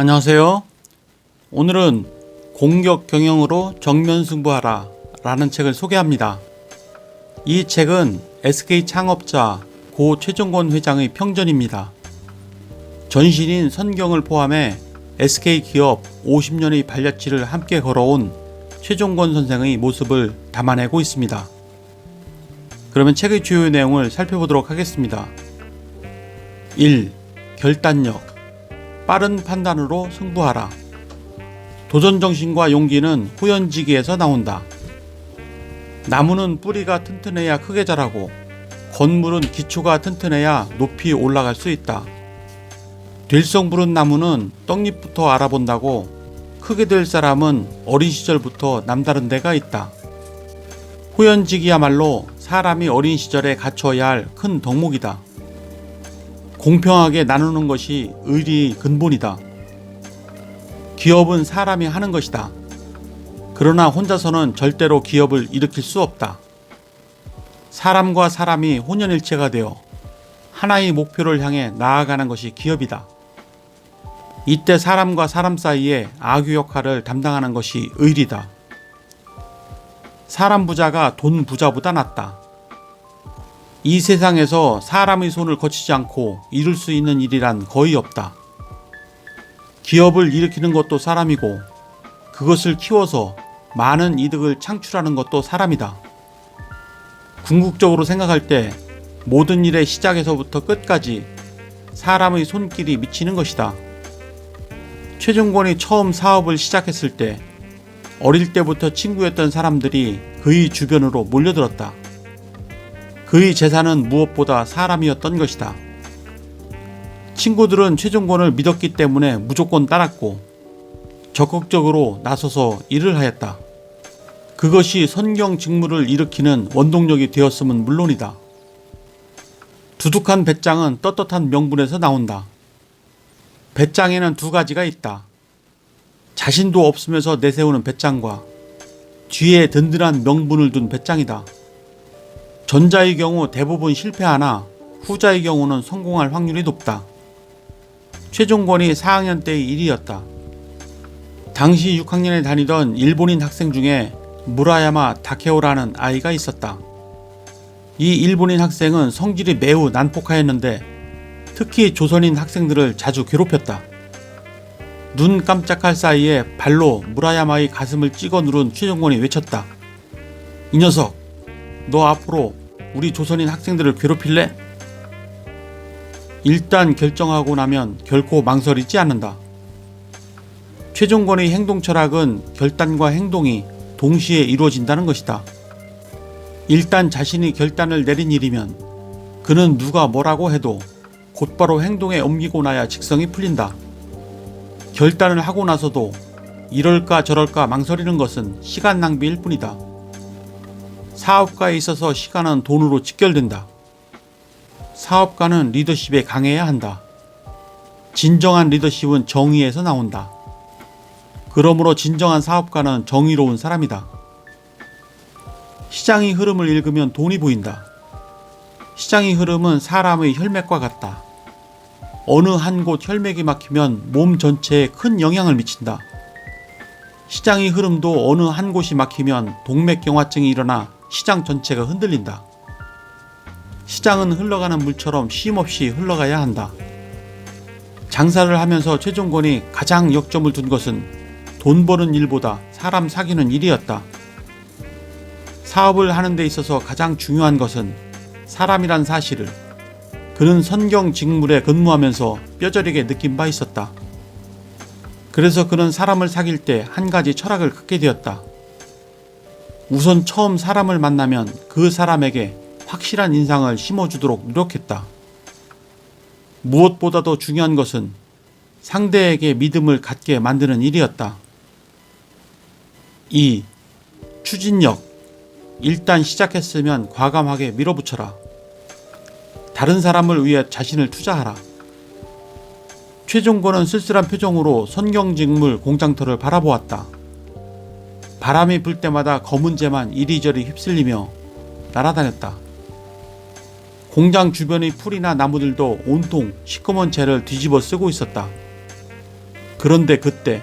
안녕하세요. 오늘은 공격 경영으로 정면 승부하라 라는 책을 소개합니다. 이 책은 SK 창업자 고 최종권 회장의 평전입니다. 전신인 선경을 포함해 SK 기업 50년의 발자취를 함께 걸어온 최종권 선생의 모습을 담아내고 있습니다. 그러면 책의 주요 내용을 살펴보도록 하겠습니다. 1. 결단력. 빠른 판단으로 승부하라. 도전 정신과 용기는 후연지기에서 나온다. 나무는 뿌리가 튼튼해야 크게 자라고 건물은 기초가 튼튼해야 높이 올라갈 수 있다. 될성 부른 나무는 떡잎부터 알아본다고 크게 될 사람은 어린 시절부터 남다른 데가 있다. 후연지기야말로 사람이 어린 시절에 갖춰야 할 큰 덕목이다. 공평하게 나누는 것이 의리의 근본이다. 기업은 사람이 하는 것이다. 그러나 혼자서는 절대로 기업을 일으킬 수 없다. 사람과 사람이 혼연일체가 되어 하나의 목표를 향해 나아가는 것이 기업이다. 이때 사람과 사람 사이에 악유 역할을 담당하는 것이 의리다. 사람 부자가 돈 부자보다 낫다. 이 세상에서 사람의 손을 거치지 않고 이룰 수 있는 일이란 거의 없다. 기업을 일으키는 것도 사람이고 그것을 키워서 많은 이득을 창출하는 것도 사람이다. 궁극적으로 생각할 때 모든 일의 시작에서부터 끝까지 사람의 손길이 미치는 것이다. 최종권이 처음 사업을 시작했을 때 어릴 때부터 친구였던 사람들이 그의 주변으로 몰려들었다. 그의 재산은 무엇보다 사람이었던 것이다. 친구들은 최종권을 믿었기 때문에 무조건 따랐고 적극적으로 나서서 일을 하였다. 그것이 선경 직무를 일으키는 원동력이 되었음은 물론이다. 두둑한 배짱은 떳떳한 명분에서 나온다. 배짱에는 두 가지가 있다. 자신도 없으면서 내세우는 배짱과 뒤에 든든한 명분을 둔 배짱이다. 전자의 경우 대부분 실패하나 후자의 경우는 성공할 확률이 높다. 최종권이 4학년 때의 일이었다. 당시 6학년에 다니던 일본인 학생 중에 무라야마 다케오라는 아이가 있었다. 이 일본인 학생은 성질이 매우 난폭하였는데 특히 조선인 학생들을 자주 괴롭혔다. 눈 깜짝할 사이에 발로 무라야마의 가슴을 찍어 누른 최종권이 외쳤다. 이 녀석, 너 앞으로 우리 조선인 학생들을 괴롭힐래? 일단 결정하고 나면 결코 망설이지 않는다. 최종권의 행동 철학은 결단과 행동이 동시에 이루어진다는 것이다. 일단 자신이 결단을 내린 일이면 그는 누가 뭐라고 해도 곧바로 행동에 옮기고 나야 직성이 풀린다. 결단을 하고 나서도 이럴까 저럴까 망설이는 것은 시간 낭비일 뿐이다. 사업가에 있어서 시간은 돈으로 직결된다. 사업가는 리더십에 강해야 한다. 진정한 리더십은 정의에서 나온다. 그러므로 진정한 사업가는 정의로운 사람이다. 시장의 흐름을 읽으면 돈이 보인다. 시장의 흐름은 사람의 혈맥과 같다. 어느 한 곳 혈맥이 막히면 몸 전체에 큰 영향을 미친다. 시장의 흐름도 어느 한 곳이 막히면 동맥경화증이 일어나 시장 전체가 흔들린다. 시장은 흘러가는 물처럼 쉼없이 흘러가야 한다. 장사를 하면서 최종권이 가장 역점을 둔 것은 돈 버는 일보다 사람 사귀는 일이었다. 사업을 하는 데 있어서 가장 중요한 것은 사람이란 사실을 그는 선경 직물에 근무하면서 뼈저리게 느낀 바 있었다. 그래서 그는 사람을 사귈 때 한 가지 철학을 갖게 되었다. 우선 처음 사람을 만나면 그 사람에게 확실한 인상을 심어주도록 노력했다. 무엇보다도 중요한 것은 상대에게 믿음을 갖게 만드는 일이었다. 2. 추진력. 일단 시작했으면 과감하게 밀어붙여라. 다른 사람을 위해 자신을 투자하라. 최종권은 쓸쓸한 표정으로 선경직물 공장터를 바라보았다. 바람이 불 때마다 검은 재만 이리저리 휩쓸리며 날아다녔다. 공장 주변의 풀이나 나무들도 온통 시커먼 재를 뒤집어 쓰고 있었다. 그런데 그때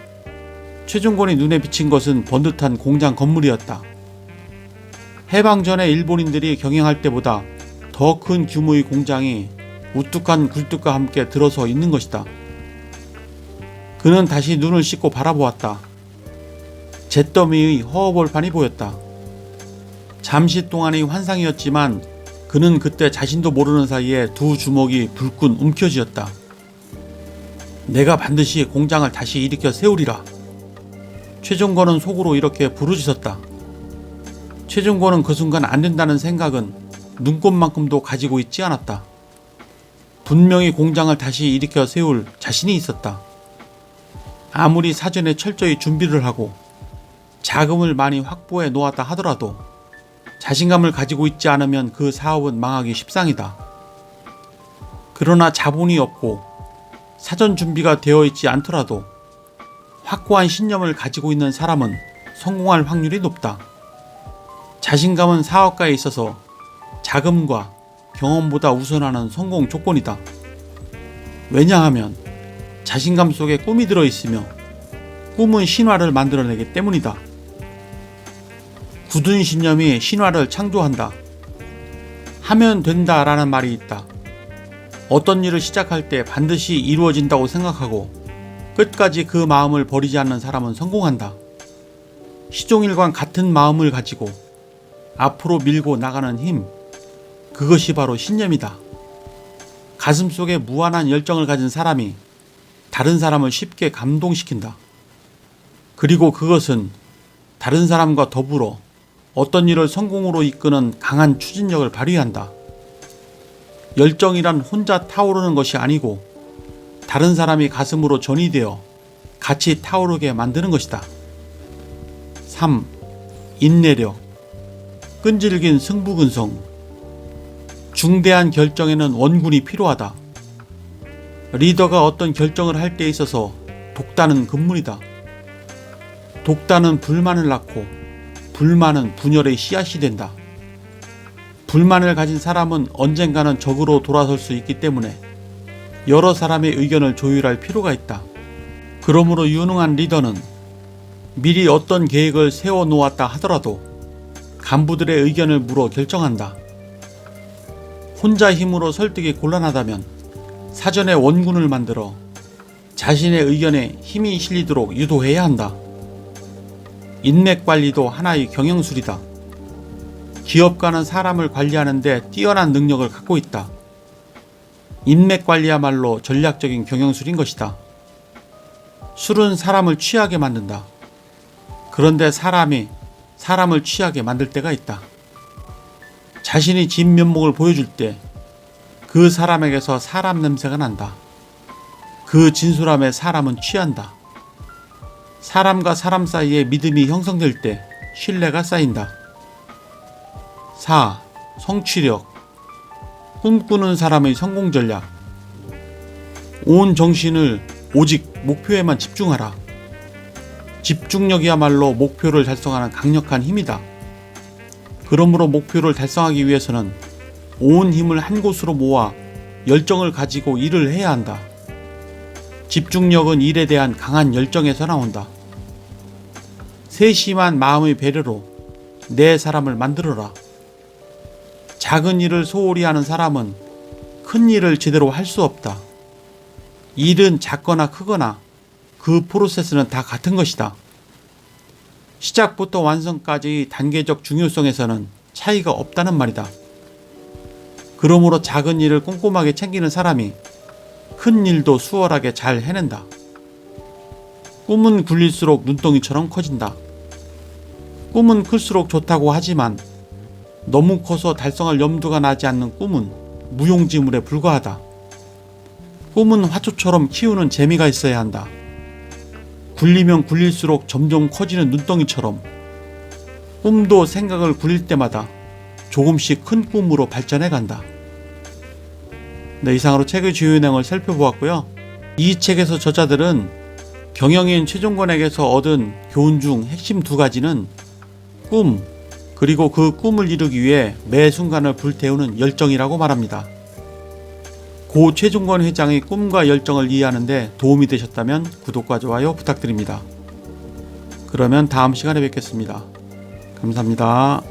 최종권이 눈에 비친 것은 번듯한 공장 건물이었다. 해방 전에 일본인들이 경영할 때보다 더 큰 규모의 공장이 우뚝한 굴뚝과 함께 들어서 있는 것이다. 그는 다시 눈을 씻고 바라보았다. 잿더미의 허허벌판이 보였다. 잠시 동안의 환상이었지만 그는 그때 자신도 모르는 사이에 두 주먹이 불끈 움켜쥐었다. 내가 반드시 공장을 다시 일으켜 세우리라. 최종권은 속으로 이렇게 부르짖었다. 최종권은 그 순간 안 된다는 생각은 눈꼽만큼도 가지고 있지 않았다. 분명히 공장을 다시 일으켜 세울 자신이 있었다. 아무리 사전에 철저히 준비를 하고 자금을 많이 확보해 놓았다 하더라도 자신감을 가지고 있지 않으면 그 사업은 망하기 십상이다. 그러나 자본이 없고 사전 준비가 되어 있지 않더라도 확고한 신념을 가지고 있는 사람은 성공할 확률이 높다. 자신감은 사업가에 있어서 자금과 경험보다 우선하는 성공 조건이다. 왜냐하면 자신감 속에 꿈이 들어 있으며 꿈은 신화를 만들어내기 때문이다. 굳은 신념이 신화를 창조한다. 하면 된다 라는 말이 있다. 어떤 일을 시작할 때 반드시 이루어진다고 생각하고 끝까지 그 마음을 버리지 않는 사람은 성공한다. 시종일관 같은 마음을 가지고 앞으로 밀고 나가는 힘, 그것이 바로 신념이다. 가슴 속에 무한한 열정을 가진 사람이 다른 사람을 쉽게 감동시킨다. 그리고 그것은 다른 사람과 더불어 어떤 일을 성공으로 이끄는 강한 추진력을 발휘한다. 열정이란 혼자 타오르는 것이 아니고 다른 사람이 가슴으로 전이되어 같이 타오르게 만드는 것이다. 3. 인내력 끈질긴 승부근성 중대한 결정에는 원군이 필요하다. 리더가 어떤 결정을 할 때 있어서 독단은 근문이다. 독단은 불만을 낳고 불만은 분열의 씨앗이 된다. 불만을 가진 사람은 언젠가는 적으로 돌아설 수 있기 때문에 여러 사람의 의견을 조율할 필요가 있다. 그러므로 유능한 리더는 미리 어떤 계획을 세워 놓았다 하더라도 간부들의 의견을 물어 결정한다. 혼자 힘으로 설득이 곤란하다면 사전에 원군을 만들어 자신의 의견에 힘이 실리도록 유도해야 한다. 인맥 관리도 하나의 경영술이다. 기업가는 사람을 관리하는데 뛰어난 능력을 갖고 있다. 인맥 관리야말로 전략적인 경영술인 것이다. 술은 사람을 취하게 만든다. 그런데 사람이 사람을 취하게 만들 때가 있다. 자신이 진면목을 보여줄 때 그 사람에게서 사람 냄새가 난다. 그 진솔함에 사람은 취한다. 사람과 사람 사이에 믿음이 형성될 때 신뢰가 쌓인다. 4. 성취력 꿈꾸는 사람의 성공 전략 온 정신을 오직 목표에만 집중하라. 집중력이야말로 목표를 달성하는 강력한 힘이다. 그러므로 목표를 달성하기 위해서는 온 힘을 한 곳으로 모아 열정을 가지고 일을 해야 한다. 집중력은 일에 대한 강한 열정에서 나온다. 세심한 마음의 배려로 내 사람을 만들어라. 작은 일을 소홀히 하는 사람은 큰 일을 제대로 할 수 없다. 일은 작거나 크거나 그 프로세스는 다 같은 것이다. 시작부터 완성까지의 단계적 중요성에서는 차이가 없다는 말이다. 그러므로 작은 일을 꼼꼼하게 챙기는 사람이 큰 일도 수월하게 잘 해낸다. 꿈은 굴릴수록 눈덩이처럼 커진다. 꿈은 클수록 좋다고 하지만 너무 커서 달성할 염두가 나지 않는 꿈은 무용지물에 불과하다. 꿈은 화초처럼 키우는 재미가 있어야 한다. 굴리면 굴릴수록 점점 커지는 눈덩이처럼 꿈도 생각을 굴릴 때마다 조금씩 큰 꿈으로 발전해 간다. 네, 이상으로 책의 주요 내용을 살펴보았고요. 이 책에서 저자들은 경영인 최종권에게서 얻은 교훈 중 핵심 두 가지는 꿈, 그리고 그 꿈을 이루기 위해 매 순간을 불태우는 열정이라고 말합니다. 고 최종건 회장의 꿈과 열정을 이해하는데 도움이 되셨다면 구독과 좋아요 부탁드립니다. 그러면 다음 시간에 뵙겠습니다. 감사합니다.